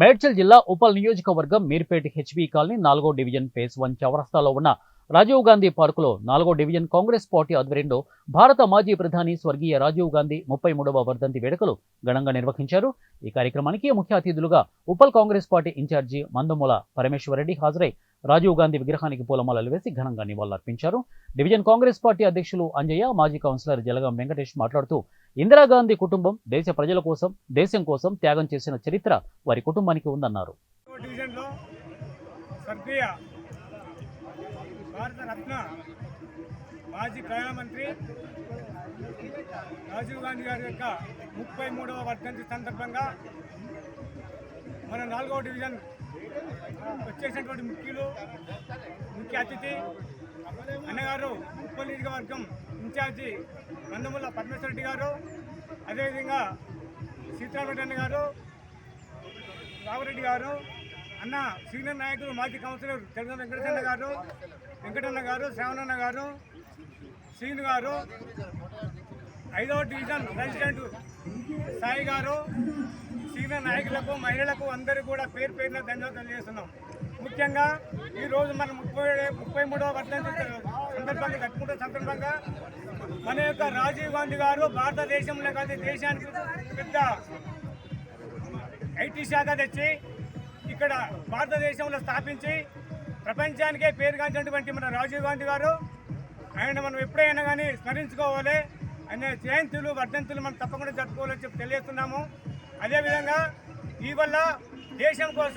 మేడ్చల్ జిల్లా ఉపల్ నియోజకవర్గం Meerpet HB colony నాలుగో డివిజన్ ఫేస్ వన్ చౌరస్తాలో ఉన్న రాజీవ్ గాంధీ పార్కులో నాలుగో డివిజన్ కాంగ్రెస్ పార్టీ ఆధ్వర్యంలో భారత మాజీ ప్రధాని స్వర్గీయ రాజీవ్ గాంధీ ముప్పై మూడవ వర్ధంతి వేడుకలు ఘనంగా నిర్వహించారు. ఈ కార్యక్రమానికి ముఖ్య అతిథులుగా Uppal Congress party incharge Mandamula Parameshwar Reddy హాజరై రాజీవ్ గాంధీ విగ్రహానికి పూలమాలలు వేసి ఘనంగా నివాళులర్పించారు. డివిజన్ కాంగ్రెస్ పార్టీ అధ్యక్షులు అంజయ్య మాజీ కౌన్సిలర్ జలగం వెంకటేష్ మాట్లాడుతూ ఇందిరాగాంధీ కుటుంబం దేశ ప్రజల కోసం దేశం కోసం త్యాగం చేసిన చరిత్ర వారి కుటుంబానికి ఉందన్నారు. డివిజన్లో భారత మాజీ ప్రధానమంత్రి రాజీవ్ గాంధీ గారి యొక్క ముప్పై మూడవ వర్ధంతి సందర్భంగా మన నాలుగవ డివిజన్ వచ్చేసినటువంటి ముఖ్యులు ముఖ్య అతిథి అన్నగారు ఉప్పల్ నియోజకవర్గం ఇన్ఛార్జి నందముల పరమేశ్వరరెడ్డి గారు అదేవిధంగా సీతారామరెడ్డి గారు రామరెడ్డి గారు అన్న సీనియర్ నాయకులు మాజీ కౌన్సిలర్ తెలుగు వెంకటేశ్వర గారు వెంకటన్న గారు శ్రావణన్న గారు శ్రీను గారు ఐదవ డివిజన్ ప్రెసిడెంట్ సాయి గారు సీనియర్ నాయకులకు మహిళలకు అందరికీ కూడా పేరు పేరున ధన్యవాదాలు తెలియజేస్తున్నాం ముఖ్యంగా ఈరోజు మన ముప్పై ముప్పై మూడవ వర్ధంతి సందర్భంగా కట్టుకుంటే సందర్భంగా మన యొక్క రాజీవ్ గాంధీ గారు భారతదేశంలో కాదు దేశానికి పెద్ద ఐటీ శాఖ తెచ్చి ఇక్కడ భారతదేశంలో స్థాపించి ప్రపంచానికే పేరుగాంచినటువంటి మన రాజీవ్ గాంధీ గారు ఆయన మనం ఎప్పుడైనా కానీ స్మరించుకోవాలి. ఆయన జయంతులు వర్ధంతులు మనం తప్పకుండా జరుపుకోవాలని చెప్పి తెలియజేస్తున్నాము. అదేవిధంగా ఈ వల్ల దేశం కోసం